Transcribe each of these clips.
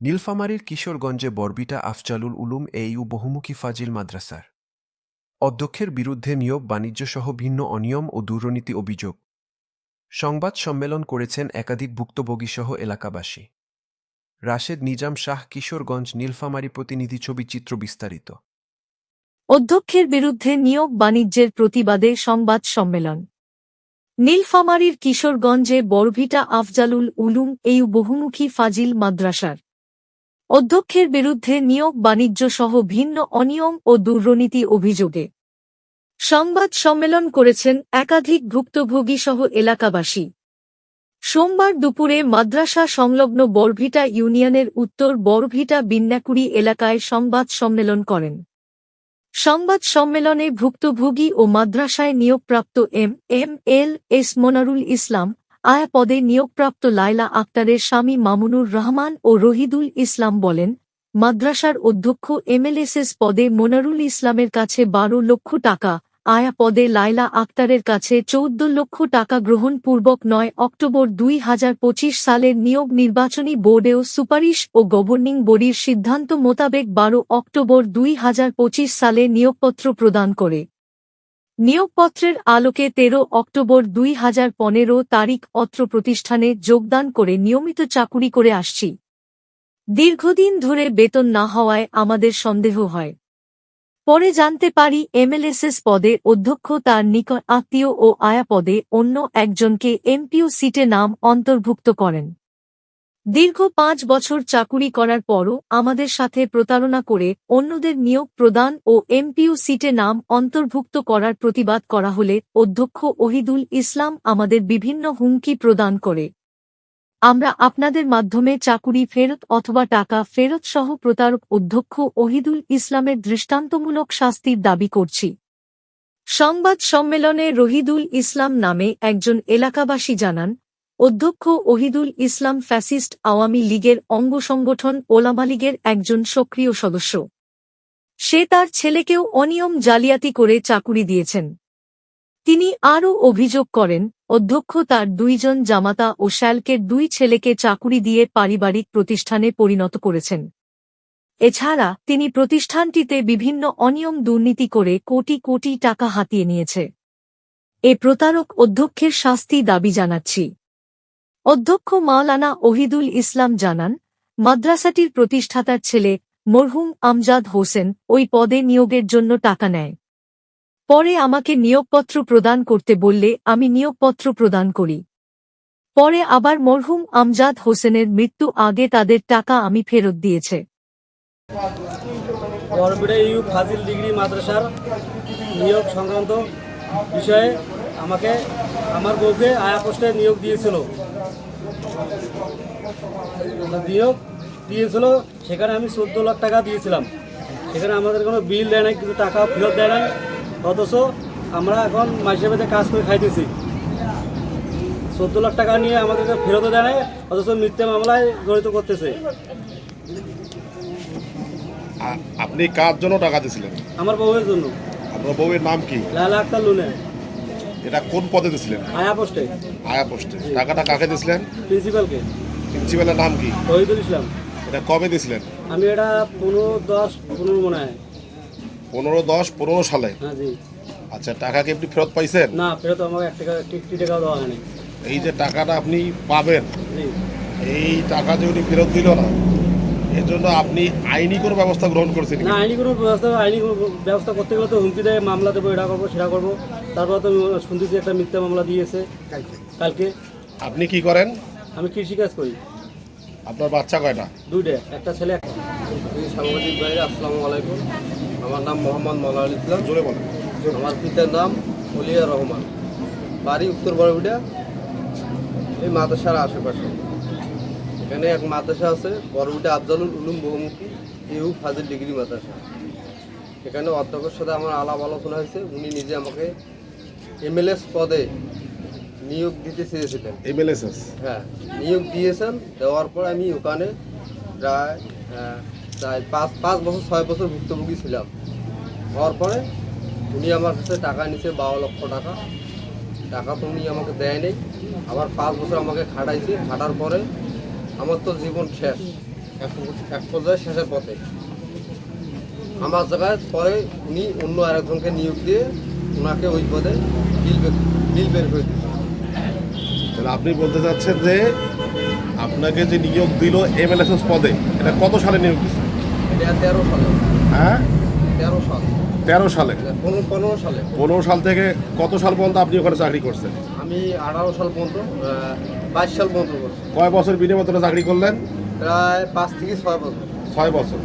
নীলফামারীর কিশোরগঞ্জে বরবিটা আফজালুল উলুম এইউ বহুমুখী ফাজিল মাদ্রাসার। অধ্যক্ষের বিরুদ্ধে নিয়োগ, বাণিজ্যসহ ভিন্ন অনিয়ম ও দুর্নীতি অভিযোগ। সংবাদ সম্মেলন করেছেন একাধিক ভুক্তভোগীসহ এলাকাবাসী। রাশেদ নিজাম শাহ কিশোরগঞ্জ নীলফামারী প্রতিনিধি ছবি চিত্র বিস্তারিত। অধ্যক্ষের বিরুদ্ধে নিয়োগ, বাণিজ্যের প্রতিবাদে সংবাদ সম্মেলন। নীলফামারীর কিশোরগঞ্জে বরভিটা আফজালুল উলুম এই বহুমুখী ফাজিল মাদ্রাসার। অধ্যক্ষের বিরুদ্ধে নিয়োগ বাণিজ্য সহ ভিন্ন অনিয়ম ও দুর্নীতি অভিযোগে। সংবাদ সম্মেলন করেছেন একাধিক ভুক্তভোগী সহ এলাকাবাসী। সোমবার দুপুরে মাদ্রাসা সংলগ্ন বরভিটা ইউনিয়নের উত্তর বরভিটা বিন্যাকুড়ি এলাকায় সংবাদ সম্মেলন করেন। সংবাদ সম্মেলনে ভুক্তভোগী ও মাদ্রাসায় নিয়োগপ্রাপ্ত M M, L, S, Manarul Islam আয়া পদে নিয়োগপ্রাপ্ত লায়লা আক্তারের স্বামী মামুনুর রহমান ও রহিদুল ইসলাম বলেন, মাদ্রাসার অধ্যক্ষ এমএলএসএস পদে মোনারুল ইসলামের কাছে বারো লক্ষ টাকা আয়া পদে লায়লা আক্তারের কাছে চৌদ্দ লক্ষ টাকা গ্রহণপূর্বক নয় অক্টোবর দুই হাজার পঁচিশ সালের নিয়োগ নির্বাচনী বোর্ডেও সুপারিশ ও গভর্নিং বডির সিদ্ধান্ত মোতাবেক বারো অক্টোবর দুই হাজার পঁচিশ সালে নিয়োগপত্র প্রদান করে। নিয়োগপত্রের আলোকে তেরো অক্টোবর দুই হাজার পনেরো তারিখ অত্র প্রতিষ্ঠানে যোগদান করে নিয়মিত চাকুরি করে আসছি। দীর্ঘদিন ধরে বেতন না হওয়ায় আমাদের সন্দেহ হয়। পরে জানতে পারি এমএলএসএস পদে অধ্যক্ষ তার নিকট আত্মীয় ও আয়া পদে অন্য একজনকে এমপিও সিটে নাম অন্তর্ভুক্ত করেন। দীর্ঘ পাঁচ বছর চাকুরি করার পরও আমাদের সাথে প্রতারণা করে অন্যদের নিয়োগ প্রদান ও এমপিও সিটে নাম অন্তর্ভুক্ত করার প্রতিবাদ করা হলে অধ্যক্ষ ওহিদুল ইসলাম আমাদের বিভিন্ন হুমকি প্রদান করে। আমরা আপনাদের মাধ্যমে চাকুরি ফেরত অথবা টাকা ফেরত সহ প্রতারক অধ্যক্ষ ওহিদুল ইসলামের দৃষ্টান্তমূলক শাস্তির দাবি করছি। সংবাদ সম্মেলনে রহিদুল ইসলাম নামে একজন এলাকাবাসী জানান অধ্যক্ষ ওহিদুল ইসলাম ফ্যাসিস্ট আওয়ামী লীগের অঙ্গ সংগঠন ওলামা লীগের একজন সক্রিয় সদস্য। সে তার ছেলেকেও অনিয়ম জালিয়াতি করে চাকুরি দিয়েছেন। তিনি আরও অভিযোগ করেন, অধ্যক্ষ তার দুইজন জামাতা ও শ্যালকের দুই ছেলেকে চাকুরি দিয়ে পারিবারিক প্রতিষ্ঠানে পরিণত করেছেন। এছাড়া তিনি প্রতিষ্ঠানটিতে বিভিন্ন অনিয়ম দুর্নীতি করে কোটি কোটি টাকা হাতিয়ে নিয়েছে। এ প্রতারক অধ্যক্ষের শাস্তি দাবি জানাচ্ছি। অধ্যক্ষ মাওলানা ওহিদুল ইসলাম জানান, মাদ্রাসাটির প্রতিষ্ঠাতার ছেলে মরহুম আমজাদ হোসেন ওই পদে নিয়োগের জন্য টাকা নেয়। পরে আমাকে নিয়োগপত্র প্রদান করতে বললে, আমি নিয়োগপত্র প্রদান করি। পরে আবার মরহুম আমজাদ হোসেনের মৃত্যু আগে তাদের টাকা আমি ফেরত দিয়েছে। ডিগ্রি মাদ্রাসার নিয়োগ সংক্রান্ত বিষয়ে আমাকে, আমার বউকে আয়া পোস্টে নিয়োগ দিয়েছিল। নিয়োগ দিয়েছিল সেখানে আমি চোদ্দ লাখ টাকা দিয়েছিলাম। সেখানে আমাদের কোনো বিল দেয় নাই কিছু টাকা ফেরত দেয় নাই। অথচ আমরা এখন মাসে বেঁধে কাজ করে খাইতেছি। চোদ্দ লাখ টাকা নিয়ে আমাদেরকে ফেরতও দেয় নাই অথচ মিথ্যে মামলায় জড়িত করতেছে। আপনি কার জন্য টাকা দিয়েছিলেন আমার বউয়ের জন্য। আপনার বউয়ের নাম কি? লালা আক্তার লোনে। এটা কোন পদে দিয়েছিলেন আয়া পোস্টে। আয়া পোস্টে। টাকাটা কাকে দিয়েছিলেন প্রিন্সিপালকে প্রিন্সিপালের নাম কি? শহীদুল ইসলাম। এটা কবে দিয়েছিলেন আমি এটা পনেরো দশ পনেরো মনে হয়। পনেরো দশ পনেরো সালে? হ্যাঁ জি। আচ্ছা টাকা কি আপনি ফেরত পাইছেন? না ফেরত আমাকে এক টাকা একটি টাকাও দেওয়া হয়নি। এই যে টাকাটা আপনি পাবেন এই টাকা যে উনি ফেরত দিল না এর জন্য আপনি আইনি কোনো ব্যবস্থা গ্রহণ করছেন না আইনি কোনো ব্যবস্থা আইনি কোনো ব্যবস্থা করতে গেলে তো হুমকি দেয় মামলা দেবো এটা করব সেটা করব। তারপর তো শুনতেছি একটা মিথ্যা মামলা দিয়েছে কালকে। আপনি কি করেন? আমি কৃষিকাজ করি। আপনার বাচ্চা কয়টা? দুইটা একটা ছেলে একটা সাংবাদিক ভাই আসসালামু আলাইকুম। আমার নাম মোহাম্মদ মলাল ইসলাম। জোরে বলেন। আমার পিতার নাম অলিয়া রহমান। বাড়ি উত্তর বড়বিটা এই মাদ্রাসার আশেপাশে। এখানে এক মাদ্রাসা আছে বড়বিটা আফজালুল উলুম বহুমুখী ইউ ফাজিল ডিগ্রি মাদ্রাসা। এখানে অধ্যক্ষের সাথে আমার আলাপ আলোচনা হয়েছে। উনি নিজে আমাকে এমএলএস পদে নিয়োগ দিতে চেয়েছিলেন। এমএলএসএস? হ্যাঁ নিয়োগ দিয়েছেন দেওয়ার পর আমি ওখানে প্রায় আহ, প্রায় পাঁচ পাঁচ বছর ছয় বছর ভুক্তভোগী ছিলাম। হওয়ার পরে উনি আমার কাছে টাকা নিছে বারো লক্ষ টাকা। টাকা তো উনি আমাকে দেয় নেই আবার পাঁচ বছর আমাকে খাটাইছে। খাটার পরে আমার তো জীবন শেষ। এক- এক পর্যায়ে শেষের পথে। আমার জায়গায় পরে উনি অন্য আরেকজনকে নিয়োগ দিয়ে ওনাকে ওই পদে বিল বের বিল বের করে তাহলে আপনি বলতে চাচ্ছেন যে আপনাকে যে নিয়োগ দিল এমএলএসএস পদে এটা কত সালে নিয়োগ দিচ্ছে এটা তেরো সালে। হ্যাঁ? তেরো সাল। তেরো সালে? পনেরো পনেরো সালে। পনেরো সাল থেকে কত সাল পর্যন্ত আপনি ওখানে চাকরি করছেন? আমি আঠারো সাল পর্যন্ত বাইশ সাল পর্যন্ত করছি। কয় বছর বিনিময়ে চাকরি করলেন? প্রায় পাঁচ থেকে ছয় বছর। ছয় বছর।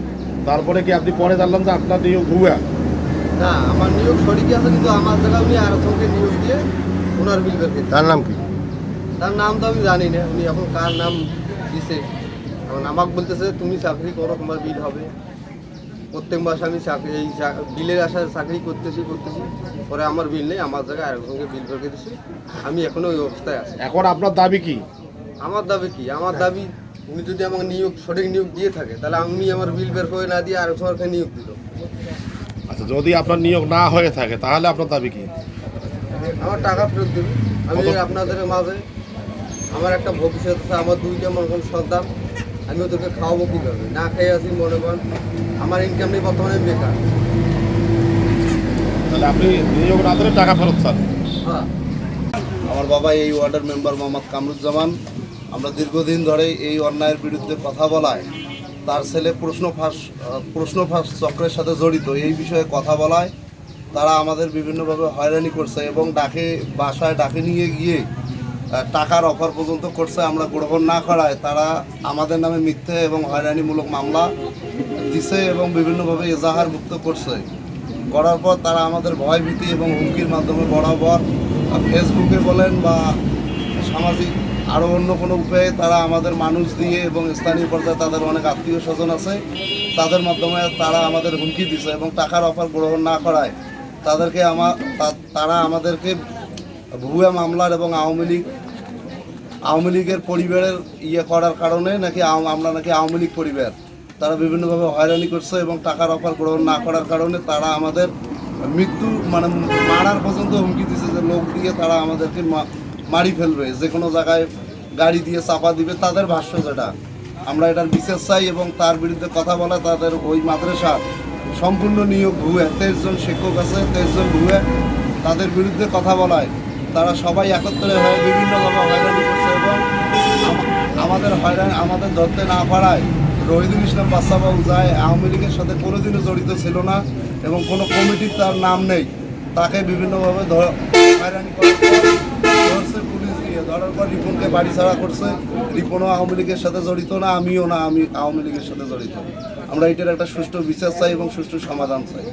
তারপরে কি আপনি পরে জানলাম যে আপনার নিয়োগ ভুয়া না আমার নিয়োগ সঠিকই আছে কিন্তু আমার জায়গায় উনি আর আরেকজনকে নিয়োগ দিয়ে ওনার বিল বের করে তার নাম কি? তার নাম তো আমি জানি না উনি এখন কার নাম দিছে। এখন আমাকে বলতেছে তুমি চাকরি করো তোমার বিল হবে। প্রত্যেক মাসে আমি চাকরি এই বিলের আশায় চাকরি করতেছি করতেছি। পরে আমার বিল নেই আমার জায়গায় আরেকজনকে বিল বের করে দিছি। আমি এখনও ওই অবস্থায় আছি। এখন আপনার দাবি কি? আমার দাবি কি? আমার দাবি উনি যদি আমাকে নিয়োগ সঠিক নিয়োগ দিয়ে থাকে তাহলে আমি আমার বিল বের করে না দিয়ে আরেকজনকে নিয়োগ দিল। আচ্ছা যদি আপনার নিয়োগ না হয়ে থাকে তাহলে আপনার দাবি কি? আমার টাকা ফেরত দেবে। আমি আপনাদের মাঝে আমার একটা ভবিষ্যৎ আছে আমার দুইটা মনে করেন সন্তান আমি ওদেরকে খাওয়াবো কীভাবে? না খেয়ে আছি মনে করেন আমার ইনকাম নেই বর্তমানে বেকার। তাহলে আপনি নিয়োগ না দিলে টাকা ফেরত চান। হ্যাঁ। আমার বাবা এই ওয়ার্ডের মেম্বার মোহাম্মদ কামরুজ্জামান। আমরা দীর্ঘদিন ধরে এই অন্যায়ের বিরুদ্ধে কথা বলায়। তার ছেলে প্রশ্ন ফাঁস প্রশ্ন ফাঁস চক্রের সাথে জড়িত। এই বিষয়ে কথা বলায়, তারা আমাদের বিভিন্নভাবে হয়রানি করছে এবং ডাকে, বাসায় ডাকে নিয়ে গিয়ে টাকার অফার পর্যন্ত করছে, আমরা গ্রহণ না করায় তারা আমাদের নামে মিথ্যে এবং হয়রানিমূলক মামলা দিছে এবং বিভিন্নভাবে এজাহার মুক্ত করছে। করার পর তারা আমাদের ভয়ভীতি এবং হুমকির মাধ্যমে বরাবর ফেসবুকে বলেন বা সামাজিক আরও অন্য কোনো উপায়ে তারা আমাদের মানুষ দিয়ে এবং স্থানীয় পর্যায়ে তাদের অনেক আত্মীয় স্বজন আছে, তাদের মাধ্যমে তারা আমাদের হুমকি দিছে এবং টাকার অফার গ্রহণ না করায়। তাদেরকে আমার তারা আমাদেরকে ভুয়া মামলার এবং আওয়ামী লীগ, আওয়ামী লীগের পরিবারের ইয়ে করার কারণে নাকি আমরা নাকি আওয়ামী লীগ পরিবার। তারা বিভিন্নভাবে হয়রানি করছে এবং টাকার অফার গ্রহণ না করার কারণে তারা আমাদের মৃত্যু মানে মারার পর্যন্ত হুমকি দিছে যে লোক দিয়ে তারা আমাদেরকে মারি ফেলবে, যে কোনো জায়গায় গাড়ি দিয়ে চাপা দিবে, তাদের ভাষ্য যেটা। আমরা এটার বিশেষ চাই এবং তার বিরুদ্ধে কথা বলা, তাদের ওই মাদ্রাসা সম্পূর্ণ নিয়োগ ভুয়ে। তেইশ জন শিক্ষক আছে, তেইশ জন ভুয়ে। তাদের বিরুদ্ধে কথা বলায়। তারা সবাই একত্রে হয়ে বিভিন্ন বিভিন্নভাবে হয়রানি করছে এবং আমাদের হয়রানি আমাদের ধরতে না পারায় রহিদুল ইসলাম বাচ্চাবাবু যায়, আওয়ামী লীগের সাথে কোনোদিনও জড়িত ছিল না এবং কোনো কমিটির তার নাম নেই। তাকে বিভিন্নভাবে হয়রানি করার পর ধরছে পুলিশ গিয়ে ধরার পর রিপনকে বাড়ি ছাড়া করছে। রিপনও আওয়ামী লীগের সাথে জড়িত না, আমিও না, আমি আওয়ামী লীগের সাথে জড়িত। আমরা এটার একটা সুষ্ঠু বিচার চাই এবং সুষ্ঠু সমাধান চাই।